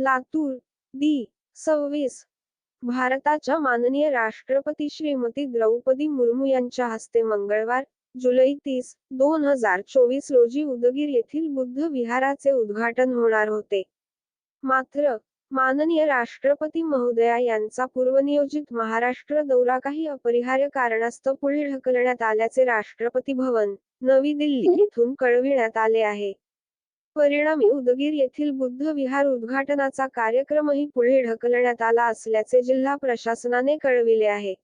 लातूर दि. सव्वीस भारताच्या माननीय राष्ट्रपती श्रीमती द्रौपदी मुर्मू यांच्या हस्ते मंगळवार, जुलै तीस, दोन हजार चोवीस रोजी उदगीर येथील बुद्ध विहाराचे उद्घाटन होणार होते. मात्र, माननीय राष्ट्रपती महोदया यांचा पूर्वनियोजित महाराष्ट्र दौरा काही अपरिहार्य कारणास्तव पुढे ढकलण्यात आल्याचे राष्ट्रपती भवन, नवी दिल्ली येथून कळविण्यात आले आहे. परिणामी उदगीर येथील बुद्ध विहार उद्घाटनाचा कार्यक्रमही पुढे ढकलण्यात आला असल्याचे जिल्हा प्रशासनाने कळविले आहे.